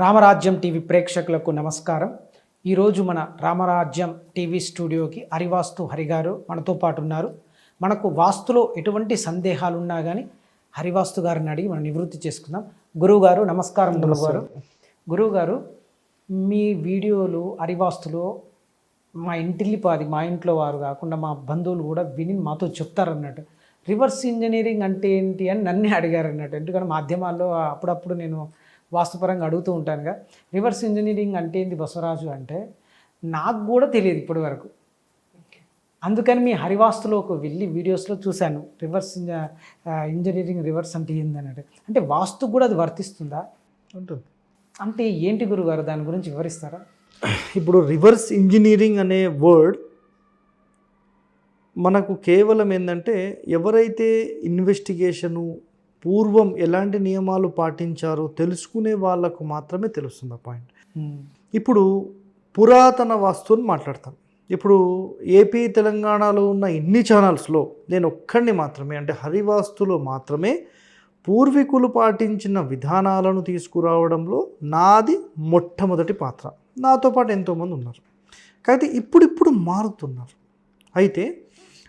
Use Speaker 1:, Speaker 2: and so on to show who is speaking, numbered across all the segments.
Speaker 1: రామరాజ్యం TV ప్రేక్షకులకు నమస్కారం. ఈరోజు మన రామరాజ్యం టీవీ స్టూడియోకి హరివాస్తు హరి గారు మనతో పాటు ఉన్నారు. మనకు వాస్తులో ఎటువంటి సందేహాలు ఉన్నా కానీ హరివాస్తు గారిని అడిగి మనం నివృత్తి చేసుకుందాం. గురువు గారు నమస్కారం గురువు గారు గురువు గారు మీ వీడియోలు హరివాస్తులో మా ఇంటిల్లిపాది మా ఇంట్లో వారు కాకుండా మా బంధువులు కూడా విని మాతో చెప్తారన్నట్టు. రివర్స్ ఇంజనీరింగ్ అంటే ఏంటి అని నన్నే అడిగారు అన్నట్టు ఎందుకంటే మాధ్యమాల్లో అప్పుడప్పుడు నేను వాస్తుపరంగా అడుగుతూ ఉంటానుగా రివర్స్ ఇంజనీరింగ్ అంటే ఏంటి బసవరాజు అంటే నాకు కూడా తెలియదు ఇప్పటి వరకు అందుకని మీ హరివాస్తులోకి వెళ్ళి వీడియోస్లో చూశాను. రివర్స్ ఇంజనీరింగ్ రివర్స్ అంటే ఏంది అన్నట్టు. అంటే వాస్తు కూడా అది వర్తిస్తుందా?
Speaker 2: ఉంటుంది.
Speaker 1: అంటే ఏంటి గురుగారు దాని గురించి వివరిస్తారా?
Speaker 2: ఇప్పుడు రివర్స్ ఇంజనీరింగ్ అనే వర్డ్ మనకు కేవలం ఏంటంటే ఎవరైతే ఇన్వెస్టిగేషను పూర్వం ఎలాంటి నియమాలు పాటించారో తెలుసుకునే వాళ్ళకు మాత్రమే తెలుస్తుంది ఆ పాయింట్. ఇప్పుడు పురాతన వాస్తుని మాట్లాడతాం. ఇప్పుడు ఏపీ తెలంగాణలో ఉన్న ఇన్ని ఛానల్స్లో నేను ఒక్కడిని మాత్రమే అంటే హరివాస్తులో మాత్రమే పూర్వీకులు పాటించిన విధానాలను తీసుకురావడంలో నాది మొట్టమొదటి పాత్ర. నాతో పాటు ఎంతోమంది ఉన్నారు. అయితే ఇప్పుడిప్పుడు మారుతున్నారు. అయితే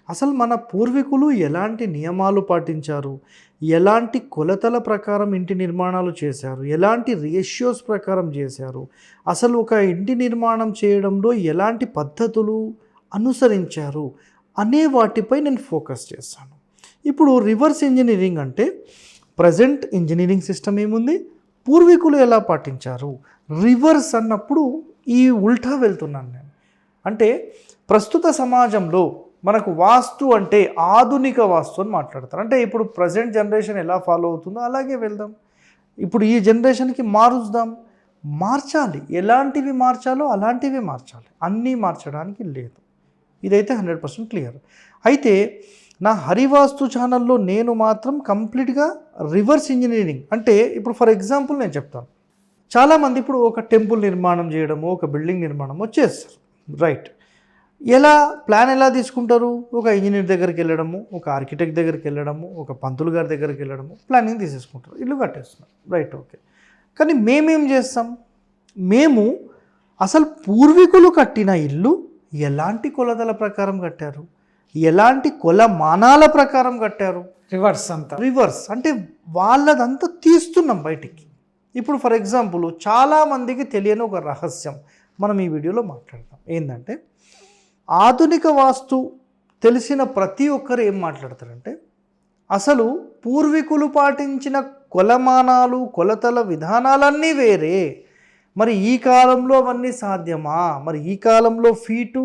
Speaker 2: అసలు మన పూర్వీకులు ఎలాంటి నియమాలు పాటించారు? ఎలాంటి కొలతల ప్రకారం ఇంటి నిర్మాణాలు చేశారు? ఎలాంటి రేషియోస్ ప్రకారం చేశారు? అసలు ఒక ఇంటి నిర్మాణం చేయడంలో ఎలాంటి పద్ధతులు అనుసరించారు? అనే వాటిపై నేను ఫోకస్ చేస్తాను ఇప్పుడు రివర్స్ ఇంజనీరింగ్ అంటే ప్రజెంట్ ఇంజనీరింగ్ సిస్టమ్ ఏముంది? పూర్వీకులు ఎలా పాటించారు? రివర్స్ అన్నప్పుడు ఈ ఉల్టా వెళ్తున్నాను నేను. అంటే ప్రస్తుత సమాజంలో మనకు వాస్తు అంటే ఆధునిక వాస్తు అని మాట్లాడతారు. అంటే ఇప్పుడు ప్రజెంట్ జనరేషన్ ఎలా ఫాలో అవుతుందో అలాగే వెళ్దాం. ఇప్పుడు ఈ జనరేషన్కి మారుద్దాం. మార్చాలి. ఎలాంటివి మార్చాలో అలాంటివి మార్చాలి. అన్నీ మార్చడానికి లేదు. ఇదైతే హండ్రెడ్ పర్సెంట్ క్లియర్. అయితే నా హరివాస్తు ఛానల్లో నేను మాత్రం కంప్లీట్గా రివర్స్ ఇంజనీరింగ్ అంటే ఇప్పుడు ఫర్ ఎగ్జాంపుల్ నేను చెప్తాను. చాలామంది ఇప్పుడు ఒక టెంపుల్ నిర్మాణం చేయడము ఒక బిల్డింగ్ నిర్మాణము చేస్తారు. రైట్. ఎలా ప్లాన్ ఎలా తీసుకుంటారు? ఒక ఇంజనీర్ దగ్గరికి వెళ్ళడము ఒక ఆర్కిటెక్ట్ దగ్గరికి వెళ్ళడము ఒక పంతులు గారి దగ్గరికి వెళ్ళడము ప్లానింగ్ తీసేసుకుంటారు. ఇల్లు కట్టేస్తున్నారు. రైట్ ఓకే కానీ మేమేం చేస్తాం? మేము అసలు పూర్వీకులు కట్టిన ఇల్లు ఎలాంటి కొలతల ప్రకారం కట్టారు? ఎలాంటి కొలమానాల ప్రకారం కట్టారు?
Speaker 1: రివర్స్ అంతా.
Speaker 2: రివర్స్ అంటే వాళ్ళదంతా తీస్తున్నాం బయటికి. ఇప్పుడు ఫర్ ఎగ్జాంపుల్ చాలామందికి తెలియని ఒక రహస్యం. మనం ఈ వీడియోలో మాట్లాడతాం. ఏంటంటే ఆధునిక వాస్తు తెలిసిన ప్రతి ఒక్కరు ఏం మాట్లాడతారంటే అసలు పూర్వీకులు పాటించిన కొలమానాలు కొలతల విధానాలన్నీ వేరే. మరి ఈ కాలంలో అవన్నీ సాధ్యమా? మరి ఈ కాలంలో ఫీటు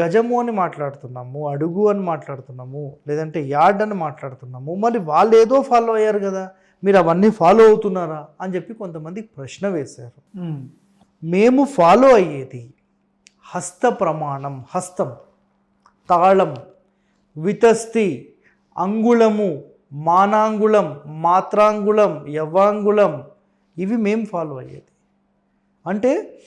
Speaker 2: గజము అని మాట్లాడుతున్నాము అడుగు అని మాట్లాడుతున్నాము లేదంటే యార్డ్ అని మాట్లాడుతున్నాము. మరి వాళ్ళు ఏదో ఫాలో అయ్యారు కదా మీరు అవన్నీ ఫాలో అవుతున్నారా అని చెప్పి కొంతమంది ప్రశ్న వేశారు. మేము ఫాలో అయ్యేది హస్త ప్రమాణం హస్తం తాళం వితస్తి అంగుళము మానాంగుళం మాత్రాంగుళం యవ్వాంగుళం ఇవి మేము ఫాలో అయ్యేది. అంటే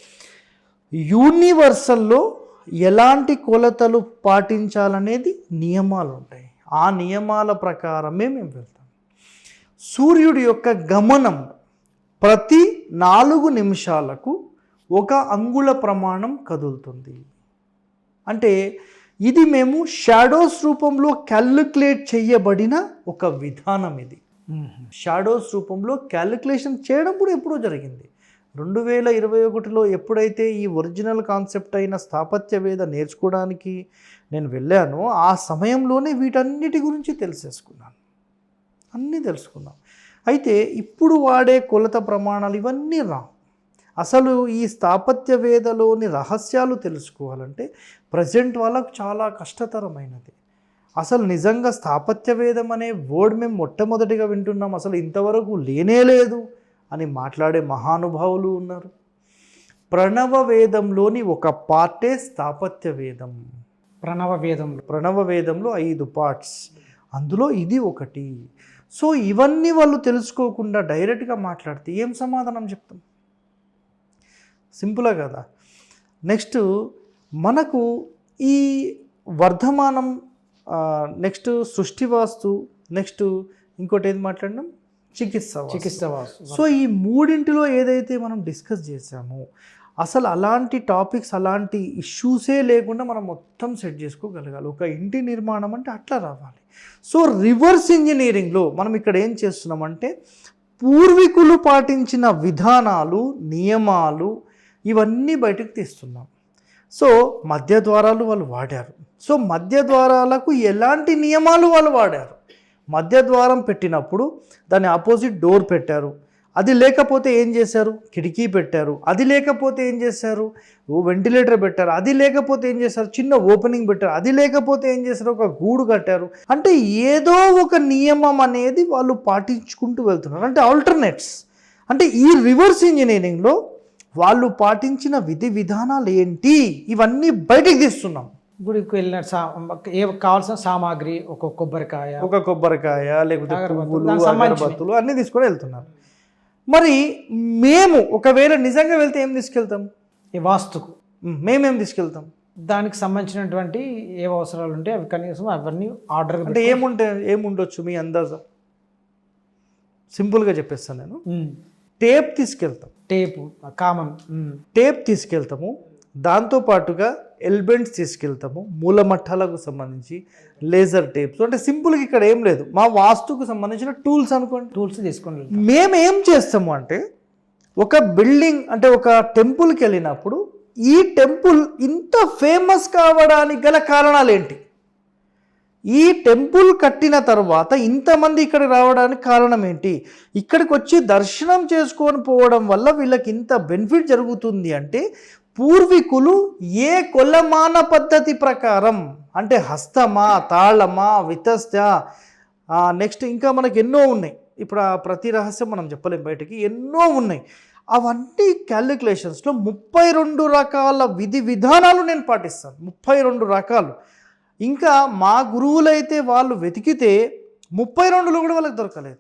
Speaker 2: యూనివర్సల్లో ఎలాంటి కొలతలు పాటించాలనేది నియమాలు ఉంటాయి. ఆ నియమాల ప్రకారమే మేము వెళ్తాం. సూర్యుడి యొక్క గమనం ప్రతి నాలుగు నిమిషాలకు ఒక అంగుళ ప్రమాణం కదులుతుంది. అంటే ఇది మేము షాడోస్ రూపంలో క్యాలిక్యులేట్ చేయబడిన ఒక విధానం ఇది. షాడోస్ రూపంలో క్యాలిక్యులేషన్ చేయడం కూడా ఎప్పుడో జరిగింది. రెండు వేల ఇరవై ఒకటిలో ఎప్పుడైతే ఈ ఒరిజినల్ కాన్సెప్ట్ అయిన స్థాపత్యవేద నేర్చుకోవడానికి నేను వెళ్ళానో ఆ సమయంలోనే వీటన్నిటి గురించి తెలిసేసుకున్నాను. అన్నీ తెలుసుకున్నాం. అయితే ఇప్పుడు వాడే కొలత ప్రమాణాలు ఇవన్నీ రా అసలు ఈ స్థాపత్య వేదలోని రహస్యాలు తెలుసుకోవాలంటే ప్రజెంట్ వాళ్ళకు చాలా కష్టతరమైనది. అసలు నిజంగా స్థాపత్య వేదం అనే వర్డ్ మేము మొట్టమొదటిగా వింటున్నాం. అసలు ఇంతవరకు లేనే లేదు అని మాట్లాడే మహానుభావులు ఉన్నారు. ప్రణవ వేదంలోని ఒక పార్టే స్థాపత్య వేదం
Speaker 1: ప్రణవ వేదంలో
Speaker 2: ప్రణవ వేదంలో ఐదు పార్ట్స్. అందులో ఇది ఒకటి. సో ఇవన్నీ వాళ్ళు తెలుసుకోకుండా డైరెక్ట్గా మాట్లాడితే ఏం సమాధానం చెప్తాం? సింపులే కదా. నెక్స్ట్ మనకు ఈ వర్ధమానం నెక్స్ట్ సృష్టి వాస్తు నెక్స్ట్ ఇంకోటి ఏది మాట్లాడినాం? చికిత్స.
Speaker 1: చికిత్స వాస్తు.
Speaker 2: సో ఈ మూడింటిలో ఏదైతే మనం డిస్కస్ చేసామో అసలు అలాంటి టాపిక్స్ అలాంటి ఇష్యూసే లేకుండా మనం మొత్తం సెట్ చేసుకోగలగాలి. ఒక ఇంటి నిర్మాణం అంటే అట్లా రావాలి. సో రివర్స్ ఇంజనీరింగ్లో మనం ఇక్కడ ఏం చేస్తున్నామంటే పూర్వీకులు పాటించిన విధానాలు నియమాలు ఇవన్నీ బయటకు తీస్తున్నాం. సో మధ్య ద్వారాలు వాళ్ళు వాడారు. సో మధ్య ద్వారాలకు ఎలాంటి నియమాలు వాళ్ళు వాడారు? మధ్య ద్వారం పెట్టినప్పుడు దాని ఆపోజిట్ డోర్ పెట్టారు. అది లేకపోతే ఏం చేశారు? కిటికీ పెట్టారు. అది లేకపోతే ఏం చేశారు? వెంటిలేటర్ పెట్టారు. అది లేకపోతే ఏం చేశారు? చిన్న ఓపెనింగ్ పెట్టారు. అది లేకపోతే ఏం చేశారు? ఒక గూడు కట్టారు. అంటే ఏదో ఒక నియమం అనేది వాళ్ళు పాటించుకుంటూ వెళ్తున్నారు. అంటే ఆల్టర్నేట్స్ అంటే ఈ రివర్స్ ఇంజనీరింగ్లో వాళ్ళు పాటించిన విధి విధానాలు ఏంటి? ఇవన్నీ బయటికి తీస్తున్నాం.
Speaker 1: గుడికి వెళ్ళిన ఏ కావాల్సిన సామాగ్రి ఒక కొబ్బరికాయ
Speaker 2: ఒక కొబ్బరికాయ లేకపోతే
Speaker 1: అగరబత్తులు.
Speaker 2: అగరబత్తులు అన్నీ తీసుకొని వెళ్తున్నారు. మరి మేము ఒకవేళ నిజంగా వెళ్తే ఏం తీసుకెళ్తాం?
Speaker 1: ఈ వాస్తుకు.
Speaker 2: మేమేం తీసుకెళ్తాం?
Speaker 1: దానికి సంబంధించినటువంటి ఏ అవసరాలు ఉంటే అవి కనీసం అవన్నీ ఆర్డర్
Speaker 2: అంటే ఏముంటే ఏముండొచ్చు మీ అందాజా? సింపుల్గా చెప్పేస్తాను నేను. టేప్ తీసుకెళ్తాం.
Speaker 1: టేపు కామన్
Speaker 2: టేప్ తీసుకెళ్తాము. దాంతో పాటుగా ఎల్బెంట్స్ తీసుకెళ్తాము. మూలమట్టాలకు సంబంధించి లేజర్ టేప్స్. అంటే సింపుల్గా ఇక్కడ ఏం లేదు. మా వాస్తుకు సంబంధించిన టూల్స్ అనుకోండి.
Speaker 1: టూల్స్ తీసుకొని వెళ్తాం.
Speaker 2: మేము ఏం చేస్తాము అంటే ఒక బిల్డింగ్ అంటే ఒక టెంపుల్కి వెళ్ళినప్పుడు ఈ టెంపుల్ ఇంత ఫేమస్ కావడానికి గల కారణాలు ఏంటి? ఈ టెంపుల్ కట్టిన తర్వాత ఇంతమంది ఇక్కడ రావడానికి కారణం ఏంటి? ఇక్కడికి వచ్చి దర్శనం చేసుకొని పోవడం వల్ల వీళ్ళకి ఇంత బెనిఫిట్ జరుగుతుంది అంటే పూర్వీకులు ఏ కొలమాన పద్ధతి ప్రకారం అంటే హస్తమా తాళమా వితస్త నెక్స్ట్ ఇంకా మనకి ఎన్నో ఉన్నాయి. ఇప్పుడు ఆ ప్రతి రహస్యం మనం చెప్పలేం బయటికి. ఎన్నో ఉన్నాయి. అవన్నీ క్యాలిక్యులేషన్స్లో ముప్పై రెండు రకాల విధి విధానాలు నేను పాటిస్తాను. ముప్పై రెండు రకాలు. ఇంకా మా గురువులైతే వాళ్ళు వెతికితే ముప్పై రెండులో కూడా వాళ్ళకి దొరకలేదు.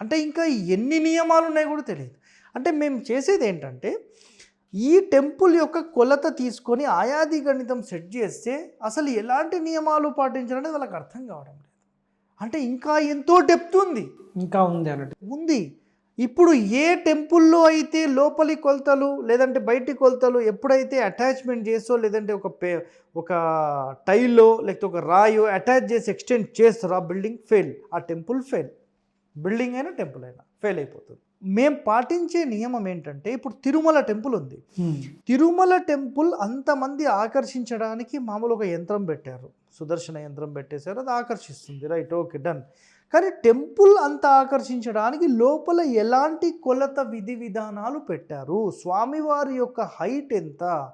Speaker 2: అంటే ఇంకా ఎన్ని నియమాలు ఉన్నాయో కూడా తెలియదు. అంటే మేము చేసేది ఏంటంటే ఈ టెంపుల్ యొక్క కొలత తీసుకొని ఆయాది గణితం సెట్ చేస్తే అసలు ఎలాంటి నియమాలు పాటించాలనేది వాళ్ళకి అర్థం కావడం లేదు. అంటే ఇంకా ఎంతో డెప్త్ ఉంది.
Speaker 1: ఇంకా ఉంది అన్నట్టు.
Speaker 2: ఉంది. ఇప్పుడు ఏ టెంపుల్లో అయితే లోపలి కొలతలు లేదంటే బయటి కొలతలు ఎప్పుడైతే అటాచ్మెంట్ చేసో లేదంటే ఒక పే ఒక టైల్లో లేకపోతే ఒక రాయో అటాచ్ చేసి ఎక్స్టెండ్ చేస్తారో ఆ బిల్డింగ్ ఫెయిల్. ఆ టెంపుల్ ఫెయిల్. బిల్డింగ్ అయినా టెంపుల్ అయినా ఫెయిల్ అయిపోతుంది. మేము పాటించే నియమం ఏంటంటే ఇప్పుడు తిరుమల టెంపుల్ ఉంది. తిరుమల టెంపుల్ అంతమంది ఆకర్షించడానికి మామూలు ఒక యంత్రం పెట్టారు. సుదర్శన యంత్రం పెట్టేశారు అది ఆకర్షిస్తుంది. Right okay done. కానీ టెంపుల్ అంత ఆకర్షించడానికి లోపల ఎలాంటి కొలత విధి విధానాలు పెట్టారు? స్వామివారి యొక్క హైట్ ఎంత?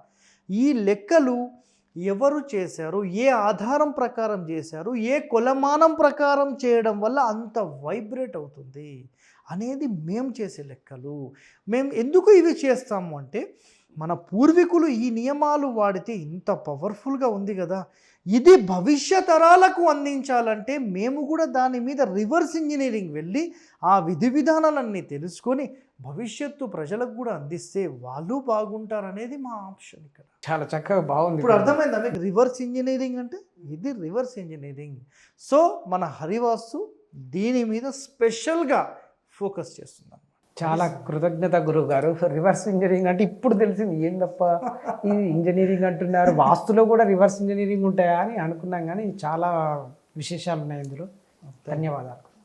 Speaker 2: ఈ లెక్కలు ఎవరు చేశారు? ఏ ఆధారం ప్రకారం చేశారు? ఏ కొలమానం ప్రకారం చేయడం వల్ల అంత వైబ్రేట్ అవుతుంది? అనేది మేము చేసే లెక్కలు. మేము ఎందుకు ఇవి చేస్తాము అంటే మన పూర్వీకులు ఈ నియమాలు వాడితే ఇంత పవర్ఫుల్గా ఉంది కదా. ఇది భవిష్య తరాలకు అందించాలంటే మేము కూడా దాని మీద రివర్స్ ఇంజనీరింగ్ వెళ్ళి ఆ విధి విధానాలన్నీ తెలుసుకొని భవిష్యత్తు ప్రజలకు కూడా అందిస్తే వాళ్ళు బాగుంటారనేది మా ఆప్షన్ ఇక్కడ.
Speaker 1: చాలా చక్కగా బాగుంది
Speaker 2: ఇప్పుడు అర్థమైందా మీకు? రివర్స్ ఇంజనీరింగ్ అంటే ఇది రివర్స్ ఇంజనీరింగ్. సో మన హరివాస్తు దీని మీద స్పెషల్గా ఫోకస్ చేస్తున్నాం.
Speaker 1: చాలా కృతజ్ఞత గురువు గారు రివర్స్ ఇంజనీరింగ్ అంటే ఇప్పుడు తెలిసింది. ఏం తప్ప? ఇది ఇంజనీరింగ్ అంటున్నారు. వాస్తులో కూడా రివర్స్ ఇంజనీరింగ్ ఉంటాయా అని అనుకున్నాం కానీ చాలా విశేషాలు ఉన్నాయి ఇందులో ధన్యవాదాలు.